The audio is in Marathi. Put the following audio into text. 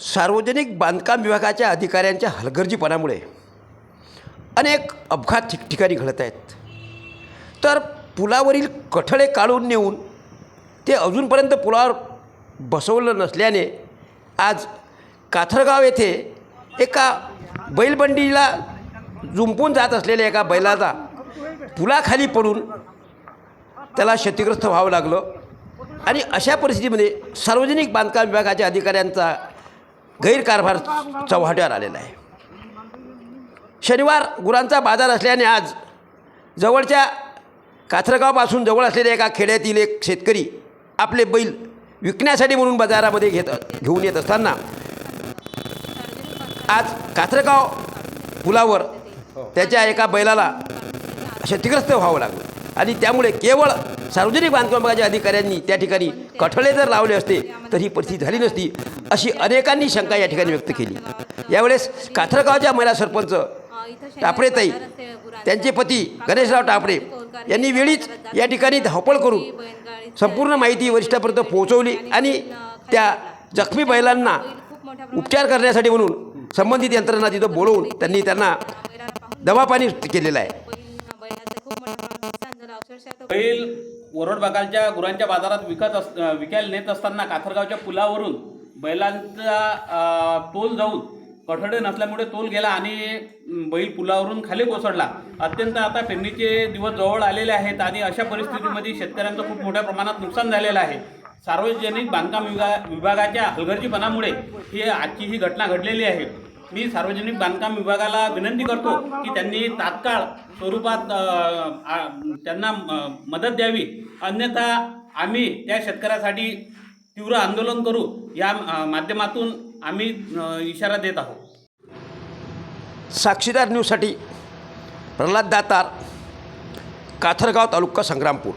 सार्वजनिक बांधकाम विभागाच्या अधिकाऱ्यांच्या हलगर्जीपणामुळे अनेक अपघात ठिकठिकाणी घडत आहेत. तर पुलावरील कठडे काढून नेऊन ते अजूनपर्यंत पुलावर बसवलं नसल्याने आज काथरगाव येथे एका बैलबंडीला जुंपून जात असलेल्या एका बैलाचा पुलाखाली पडून त्याला क्षतिग्रस्त व्हावं लागलं. आणि अशा परिस्थितीमध्ये सार्वजनिक बांधकाम विभागाच्या अधिकाऱ्यांचा गैरकारभार चव्हाट्यावर आलेला आहे. शनिवार गुरांचा बाजार असल्याने आज जवळच्या काथरगावपासून जवळ असलेल्या एका खेड्यातील एक शेतकरी आपले बैल विकण्यासाठी म्हणून बाजारामध्ये घेत घेऊन येत असताना आज काथरगाव पुलावर त्याच्या एका बैलाला क्षतिग्रस्त व्हावं लागलं. आणि त्यामुळे केवळ सार्वजनिक बांधकाम विभागाच्या अधिकाऱ्यांनी त्या ठिकाणी कठळे जर लावले असते तर ही परिस्थिती झाली नसती. अशी अनेकांनी शंका या ठिकाणी व्यक्त केली. यावेळेस काथरगावच्या महिला सरपंच टापडेताई त्यांचे पती गणेशराव टापडे यांनी वेळीच या ठिकाणी धावपळ करून संपूर्ण माहिती वरिष्ठापर्यंत पोहोचवली आणि त्या जखमी बैलांना उपचार करण्यासाठी म्हणून संबंधित यंत्रणा तिथं बोलवून त्यांनी त्यांना दवापाणी केलेलं आहे. बैल वरोड भागाच्या गुरांच्या बाजारात विकत अस विकायला नेत असताना काथरगावच्या पुलावरून बैलांचा तोल जाऊन कठडे नसल्यामुळे तोल गेला आणि बैल पुलावरून खाली कोसळला. अत्यंत आता पेरणीचे दिवस जवळ आलेले आहेत आणि अशा परिस्थितीमध्ये शेतकऱ्यांचं खूप मोठ्या प्रमाणात नुकसान झालेलं आहे. सार्वजनिक बांधकाम विभा विभागाच्या हलगर्जीपणामुळे ही आजची ही घटना घडलेली आहे. मी सार्वजनिक बांधकाम विभागाला विनंती करतो की त्यांनी तात्काळ स्वरूपात त्यांना मदत द्यावी. अन्यथा आम्ही त्या शेतकऱ्यासाठी तीव्र आंदोलन करू या माध्यमातून आम्ही इशारा देत आहोत. साक्षीदार न्यूजसाठी प्रल्हाद दातार काथरगाव तालुका संग्रामपूर.